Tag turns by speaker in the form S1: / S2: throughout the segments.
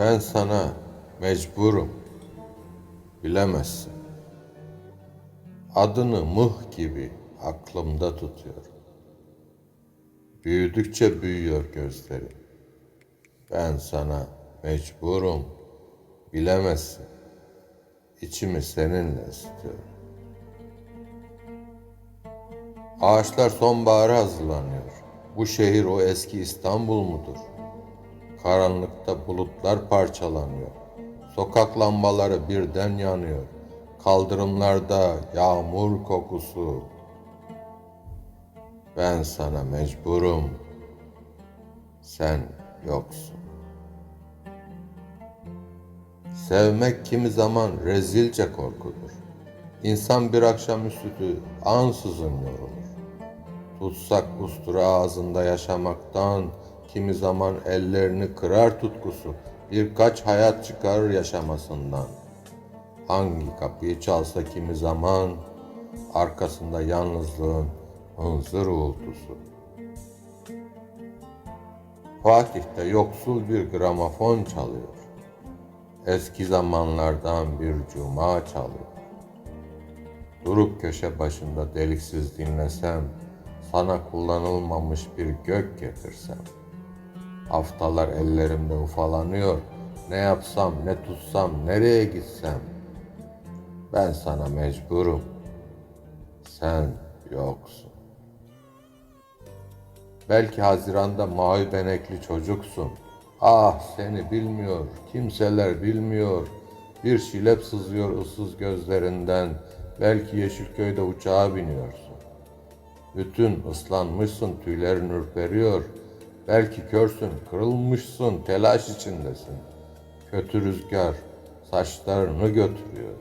S1: Ben sana mecburum. Bilemezsin. Adını mıh gibi aklımda tutuyorum. Büyüdükçe büyüyor gözlerim. Ben sana mecburum. Bilemezsin. İçimi seninle ısıtıyorum. Ağaçlar sonbahara hazırlanıyor. Bu şehir o eski İstanbul mudur? Karanlıkta bulutlar parçalanıyor. Sokak lambaları birden yanıyor. Kaldırımlarda yağmur kokusu. Ben sana mecburum. Sen yoksun. Sevmek kimi zaman rezilce korkudur. İnsan bir akşamüstü ansızın yorulur. Tutsak ustura ağzında yaşamaktan, kimi zaman ellerini kırar tutkusu, birkaç hayat çıkarır yaşamasından. Hangi kapıyı çalsa kimi zaman, arkasında yalnızlığın hınzır uğultusu. Fatih'te yoksul bir gramofon çalıyor. Eski zamanlardan bir cuma çalıyor. Durup köşe başında deliksiz dinlesem, sana kullanılmamış bir gök getirsem. Haftalar ellerimde ufalanıyor, ne yapsam, ne tutsam, nereye gitsem. Ben sana mecburum, sen yoksun. Belki Haziran'da mavi benekli çocuksun. Ah seni bilmiyor, kimseler bilmiyor. Bir şilep sızıyor ıssız gözlerinden. Belki Yeşilköy'de uçağa biniyorsun. Bütün ıslanmışsın, tüylerin ürperiyor. Belki körsün, kırılmışsın, telaş içindesin. Kötü rüzgar saçlarını götürüyor.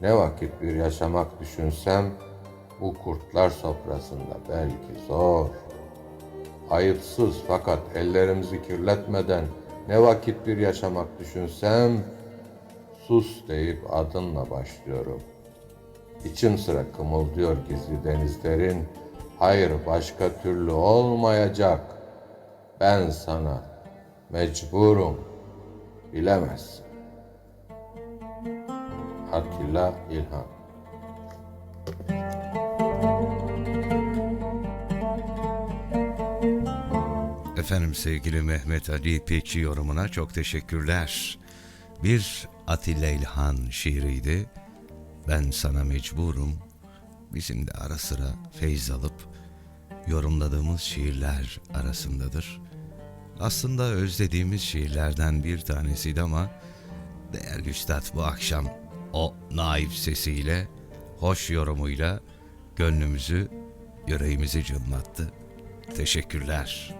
S1: Ne vakit bir yaşamak düşünsem, bu kurtlar sofrasında belki zor. Ayıpsız fakat ellerimizi kirletmeden ne vakit bir yaşamak düşünsem, sus deyip adınla başlıyorum. İçim sıra kımıldıyor gizli denizlerin, hayır başka türlü olmayacak. Ben sana mecburum, bilemezsin. Atilla İlhan
S2: Efendim sevgili Mehmet Ali Pekçi yorumuna çok teşekkürler. Bir Atilla İlhan şiiriydi. Ben sana mecburum. Bizim de ara sıra feyz alıp yorumladığımız şiirler arasındadır. Aslında özlediğimiz şiirlerden bir tanesiydi ama değerli üstad bu akşam o naif sesiyle, hoş yorumuyla gönlümüzü, yüreğimizi cılmattı. Teşekkürler.